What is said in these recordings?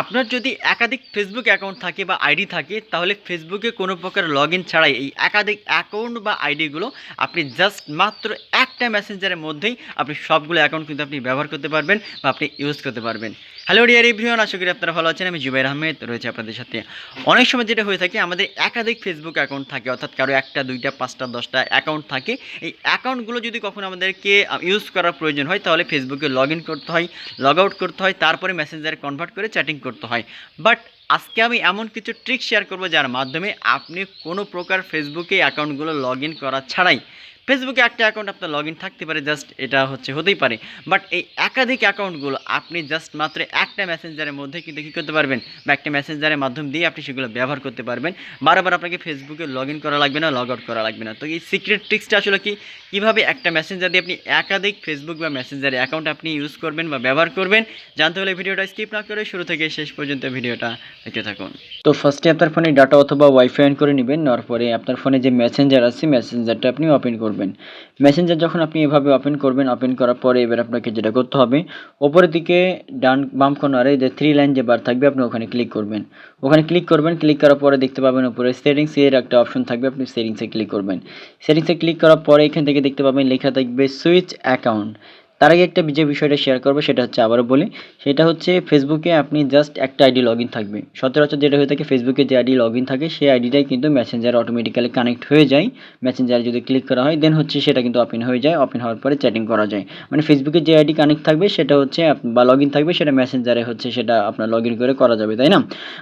আপনার যদি একাধিক ফেসবুক অ্যাকাউন্ট থাকে বা আইডি থাকে, তাহলে ফেসবুকে কোনো প্রকার লগ ছাড়াই এই একাধিক অ্যাকাউন্ট বা আইডিগুলো আপনি জাস্ট মাত্র একটা মেসেঞ্জারের মধ্যেই আপনি সবগুলো অ্যাকাউন্ট কিন্তু আপনি ব্যবহার করতে পারবেন বা আপনি ইউজ করতে পারবেন। হ্যালো ডিয়ার এভরিওয়ান আশা করি আপনারা ভালো আছেন। আমি জুবাইর আহমেদ, রয়েছে আপনাদের সাথে। অনেক সময় যেটা হয়ে থাকে, আমাদের একাধিক ফেসবুক অ্যাকাউন্ট থাকে, অর্থাৎ কারও একটা, দুইটা, পাঁচটা, দশটা অ্যাকাউন্ট থাকে। এই অ্যাকাউন্টগুলো যদি কখনো আমাদেরকে ইউজ করার প্রয়োজন হয়, তাহলে ফেসবুকে লগ করতে হয় লগ আউট করতে হয়, তারপরে মেসেঞ্জারে কনভার্ট করে চ্যাটিং করতে হয়। বাট আজকে আমি এমন কিছু ট্রিক শেয়ার করব যার মাধ্যমে আপনি কোনো প্রকার ফেসবুকে অ্যাকাউন্টগুলো লগ ইন করা ছাড়াই ফেসবুকে একটা অ্যাকাউন্ট আপনার লগ থাকতে পারে জাস্ট এটা হচ্ছে, হতেই পারে। বাট এই একাধিক অ্যাকাউন্টগুলো আপনি জাস্ট মাত্র একটা মেসেঞ্জারের মধ্যে কিন্তু কী করতে পারবেন? বা একটা মেসেঞ্জারের মাধ্যম দিয়ে আপনি সেগুলো ব্যবহার করতে পারবেন। বারবার আপনাকে ফেসবুকে লগ করা লাগবে না লগ আউট করা লাগবে না। তো এই সিক্রেট ট্রিক্সটা আসলে কি? কীভাবে একটা মেসেঞ্জার দিয়ে আপনি একাধিক ফেসবুক বা মেসেঞ্জারের অ্যাকাউন্ট আপনি ইউজ করবেন বা ব্যবহার করবেন? জানতে হলে ভিডিওটা স্কিপ না করে শুরু থেকে শেষ পর্যন্ত ভিডিওটা দেখতে থাকুন। তো ফার্স্টে আপনার ফোনে ডাটা অথবা ওয়াইফাই অন করে নেবেন, নেওয়ার পরে আপনার ফোনে যে মেসেঞ্জার আছে মেসেঞ্জারটা আপনি ওপেন করবেন। মেসেঞ্জার যখন আপনি এভাবে ওপেন করবেন ওপেন করার পরে এবার আপনাকে যেটা করতে হবে, ওপরের দিকে ডান বাম কর্নারে যে থ্রি লাইন যে বার থাকবে, আপনি ওখানে ক্লিক করবেন। ওখানে ক্লিক করবেন ক্লিক করার পরে দেখতে পাবেন উপরে সেটিংস এর একটা অপশন থাকবে, আপনি সেটিংসে ক্লিক করবেন। সেটিংসে ক্লিক করার পরে এখান থেকে দেখতে পাবেন লেখা থাকবে সুইচ অ্যাকাউন্ট তার আগে একটা যে বিষয়টা শেয়ার করব সেটা হচ্ছে আবারও বলি, সেটা হচ্ছে ফেসবুকে আপনি জাস্ট একটা আইডি লগ ইন থাকবে। সচরাচর যেটা হয়ে থাকে ফেসবুকে যে আইডি লগ ইন থাকে, সেই আইডিটাই কিন্তু মেসেঞ্জার অটোমেটিক্যালি কানেক্ট হয়ে যায়। মেসেঞ্জারে যদি ক্লিক করা হয় দেন হচ্ছে সেটা কিন্তু ওপেন হয়ে যায় ওপেন হওয়ার পরে চ্যাটিং করা যায়। মানে ফেসবুকে যে আইডি কানেক্ট থাকবে, সেটা হচ্ছে বা লগ ইন থাকবে, সেটা মেসেঞ্জারে হচ্ছে সেটা আপনার লগ ইন করে করা যাবে, তাই না?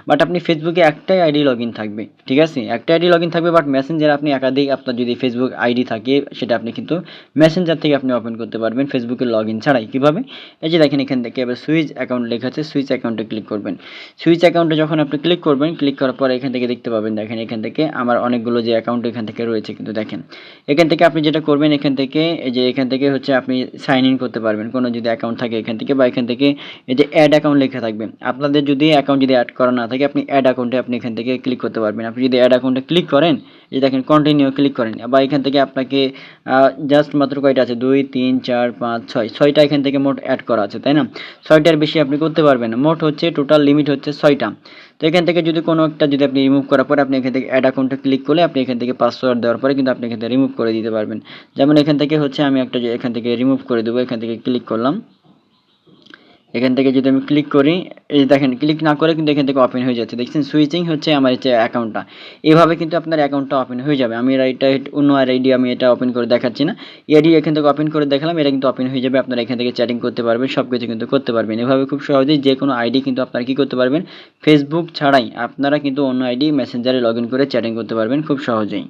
বাট আপনি ফেসবুকে একটাই আইডি লগ ইন থাকবে, ঠিক আছে? একটা আইডি লগ ইন থাকবে বাট মেসেঞ্জারে আপনি একাধিক আপনার যদি ফেসবুক আইডি থাকে, সেটা আপনি কিন্তু মেসেঞ্জার থেকে আপনি ওপেন করতে পারবেন। ফেসবুকে লগ ইন ছাড়াই কীভাবে এই যে দেখেন এখান থেকে এবার সুইচ অ্যাকাউন্ট লেখা আছে সুইচ অ্যাকাউন্টে ক্লিক করবেন সুইচ অ্যাকাউন্টে যখন আপনি ক্লিক করবেন ক্লিক করার পরে এখান থেকে দেখতে পাবেন দেখেন এখান থেকে আমার অনেকগুলো যে অ্যাকাউন্ট এখান থেকে রয়েছে কিন্তু দেখেন এখান থেকে আপনি যেটা করবেন এখান থেকে এই যে এখান থেকে হচ্ছে আপনি সাইন ইন করতে পারবেন কোনো যদি অ্যাকাউন্ট থাকে এখান থেকে বা এখান থেকে এই যে অ্যাড অ্যাকাউন্ট লেখা থাকবে আপনাদের যদি অ্যাকাউন্ট যদি অ্যাড করা না থাকে আপনি অ্যাড অ্যাকাউন্টে আপনি এখান থেকে ক্লিক করতে পারবেন আপনি যদি অ্যাড অ্যাকাউন্টে ক্লিক করেন এই দেখেন কন্টিনিউ ক্লিক করেন। বা এখান থেকে আপনাকে জাস্ট মাত্র কয়টা আছে? দুই, তিন, চার, পাঁচ, ছয়। ছয়টা এখান থেকে মোট অ্যাড করা আছে, তাই না? ছয়টার বেশি আপনি করতে পারবেন মোট হচ্ছে টোটাল লিমিট হচ্ছে ছয়টা। তো এখান থেকে যদি কোনো একটা যদি আপনি রিমুভ করার পরে আপনি এখান থেকে অ্যাড অ্যাকাউন্টে ক্লিক করলে আপনি এখান থেকে পাসওয়ার্ড দেওয়ার পরে কিন্তু আপনি এখান থেকে রিমুভ করে দিতে পারবেন। যেমন এখান থেকে হচ্ছে, আমি একটা এখান থেকে রিমুভ করে দেবো, এখান থেকে ক্লিক করলাম। এখান থেকে যদি আমি ক্লিক করি, এই দেখেন ক্লিক না করে কিন্তু এখান থেকে ওপেন হয়ে যাচ্ছে। দেখছেন সুইচিং হচ্ছে আমার যে অ্যাকাউন্টটা এভাবে কিন্তু আপনার অ্যাকাউন্টটা ওপেন হয়ে যাবে। আমি এটা অন্য আর আইডি আমি এটা ওপেন করে দেখাচ্ছি না। এডি এখান থেকে ওপেন করে দেখালাম, এটা কিন্তু ওপেন হয়ে যাবে। আপনারা এখান থেকে চ্যাটিং করতে পারবেন সব কিছু কিন্তু করতে পারবেন। এভাবে খুব সহজেই যে কোনো আইডি কিন্তু আপনারা কী করতে পারবেন? ফেসবুক ছাড়াই আপনারা কিন্তু অন্য আইডি মেসেঞ্জারে লগ করে চ্যাটিং করতে পারবেন খুব সহজেই।